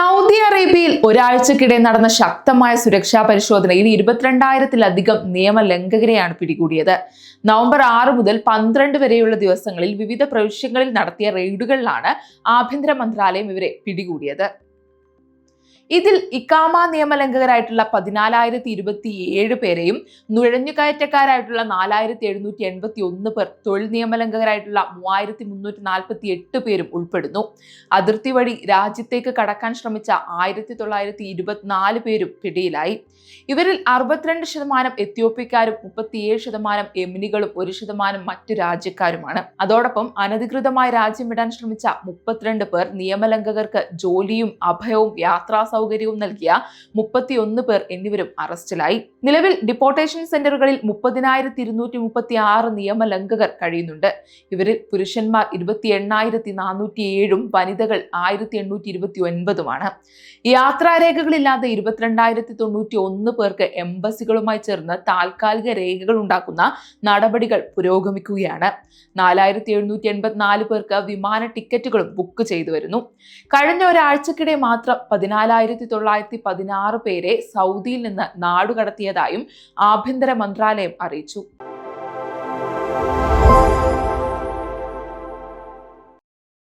Saudi അറേബ്യയിൽ ഒരാഴ്ചക്കിടെ നടന്ന ശക്തമായ സുരക്ഷാ പരിശോധനയിൽ ഇരുപത്തിരണ്ടായിരത്തിലധികം നിയമലംഘകരെയാണ് പിടികൂടിയത്. നവംബർ ആറ് മുതൽ പന്ത്രണ്ട് വരെയുള്ള ദിവസങ്ങളിൽ വിവിധ പ്രവിശ്യങ്ങളിൽ നടത്തിയ റെയ്ഡുകളിലാണ് ആഭ്യന്തര മന്ത്രാലയം ഇവരെ പിടികൂടിയത്. ഇതിൽ ഇക്കാമ നിയമലംഘകരായിട്ടുള്ള പതിനാലായിരത്തി ഇരുപത്തി ഏഴ് പേരെയും നുഴഞ്ഞുകയറ്റക്കാരായിട്ടുള്ള നാലായിരത്തി എഴുന്നൂറ്റി എൺപത്തി ഒന്ന് പേർ തൊഴിൽ നിയമലംഘകരായിട്ടുള്ള മൂവായിരത്തി മുന്നൂറ്റി നാൽപ്പത്തി എട്ട് പേരും ഉൾപ്പെടുന്നു. അതിർത്തി വഴി രാജ്യത്തേക്ക് കടക്കാൻ ശ്രമിച്ച ആയിരത്തി തൊള്ളായിരത്തി ഇരുപത്തിനാല് പേരും പിടിയിലായി. ഇവരിൽ അറുപത്തിരണ്ട് ശതമാനം എത്യോപ്യക്കാരും മുപ്പത്തിയേഴ് ശതമാനം എമിനികളും ഒരു ശതമാനം മറ്റു രാജ്യക്കാരുമാണ്. അതോടൊപ്പം അനധികൃതമായി രാജ്യം വിടാൻ ശ്രമിച്ച മുപ്പത്തിരണ്ട് പേർ നിയമലംഘകർക്ക് ജോലിയും അഭയവും യാത്രാ സൗകര്യവും നൽകിയ മുപ്പത്തിയൊന്ന് പേർ എന്നിവരും അറസ്റ്റിലായി. നിലവിൽ ഡിപ്പോർട്ടേഷൻ സെന്ററുകളിൽ മുപ്പതിനായിരത്തി ഇരുന്നൂറ്റി മുപ്പത്തി ആറ് നിയമലംഘകർ കഴിയുന്നുണ്ട്. ഇവരിൽ പുരുഷന്മാർ ഇരുപത്തി എണ്ണായിരത്തി നാനൂറ്റി ഏഴും വനിതകൾ ആയിരത്തി എണ്ണൂറ്റി ഇരുപത്തി ഒൻപതുമാണ് യാത്രാരേഖകളില്ലാതെ ഇരുപത്തിരണ്ടായിരത്തി തൊണ്ണൂറ്റി ഒന്ന് പേർക്ക് എംബസികളുമായി ചേർന്ന് താൽക്കാലിക രേഖകൾ ഉണ്ടാക്കുന്ന നടപടികൾ പുരോഗമിക്കുകയാണ്. നാലായിരത്തി എഴുന്നൂറ്റി എൺപത്തിനാല് പേർക്ക് വിമാന ടിക്കറ്റുകളും ബുക്ക് ചെയ്തു വരുന്നു കഴിഞ്ഞ ഒരാഴ്ചക്കിടെ മാത്രം ആയിരത്തി തൊള്ളായിരത്തി പതിനാറ് പേരെ സൗദിയിൽ നിന്ന് നാടുകടത്തിയതായും ആഭ്യന്തര മന്ത്രാലയം അറിയിച്ചു.